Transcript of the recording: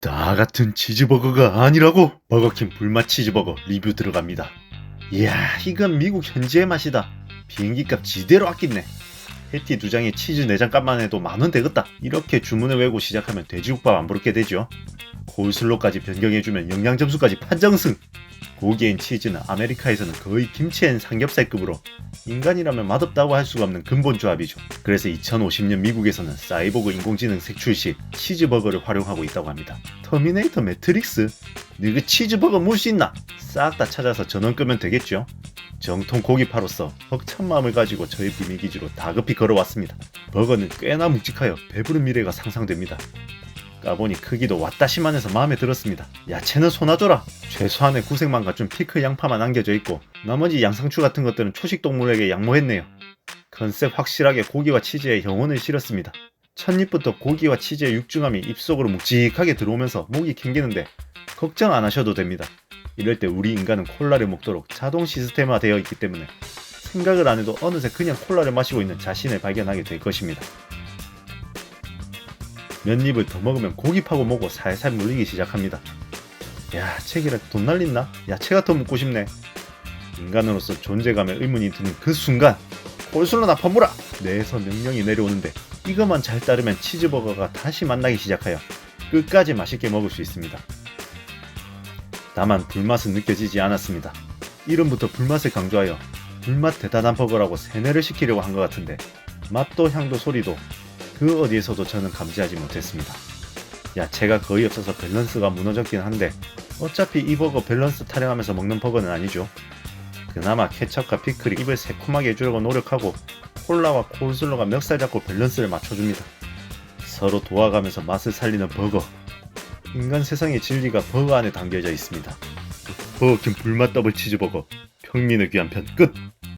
나 같은 치즈버거가 아니라고 버거킹 불맛 치즈버거 리뷰 들어갑니다. 이야 이건 미국 현지의 맛이다. 비행기 값 지대로 아끼네. 패티 두 장에 치즈 네장 값만 해도 만 원 되겠다. 이렇게 주문을 외고 시작하면 돼지국밥 안 부르게 되죠. 콜슬로까지 변경해주면 영양 점수까지 판정승. 고기엔 치즈는 아메리카에서는 거의 김치엔 삼겹살급으로 인간이라면 맛없다고 할 수가 없는 근본 조합이죠. 그래서 2050년 미국에서는 사이보그 인공지능 색출 시 치즈버거를 활용하고 있다고 합니다. 터미네이터 매트릭스? 너그 치즈버거 물수 있나? 싹 다 찾아서 전원 끄면 되겠죠. 정통 고기파로서 벅찬 마음을 가지고 저희 비밀기지로 다급히 걸어왔습니다. 버거는 꽤나 묵직하여 배부른 미래가 상상됩니다. 까보니 크기도 왔다시만해서 마음에 들었습니다. 야채는 소나줘라. 최소한의 구색만 갖춘 피클 양파만 남겨져 있고 나머지 양상추 같은 것들은 초식 동물에게 양모했네요. 컨셉 확실하게 고기와 치즈에 영혼을 실었습니다. 첫입부터 고기와 치즈의 육중함이 입속으로 묵직하게 들어오면서 목이 캥기는데 걱정 안 하셔도 됩니다. 이럴 때 우리 인간은 콜라를 먹도록 자동 시스템화 되어 있기 때문에 생각을 안 해도 어느새 그냥 콜라를 마시고 있는 자신을 발견하게 될 것입니다. 몇 입을 더 먹으면 고기 파고 먹고 살살 물리기 시작합니다. 야, 책이라 돈 날린나? 야채가 더 먹고 싶네. 인간으로서 존재감에 의문이 드는 그 순간 콜슬로나 퍼무라! 뇌에서 명령이 내려오는데 이것만 잘 따르면 치즈버거가 다시 만나기 시작하여 끝까지 맛있게 먹을 수 있습니다. 다만 불맛은 느껴지지 않았습니다. 이름부터 불맛을 강조하여 불맛 대단한 버거라고 세뇌를 시키려고 한 것 같은데 맛도 향도 소리도 그 어디에서도 저는 감지하지 못했습니다. 야채가 거의 없어서 밸런스가 무너졌긴 한데 어차피 이 버거 밸런스 타령하면서 먹는 버거는 아니죠. 그나마 케첩과 피클이 입을 새콤하게 해주려고 노력하고 콜라와 콜슬로가 멱살 잡고 밸런스를 맞춰줍니다. 서로 도와가면서 맛을 살리는 버거. 인간 세상의 진리가 버거 안에 담겨져 있습니다. 버거킹 불맛 더블 치즈버거. 평민의 귀한 편 끝!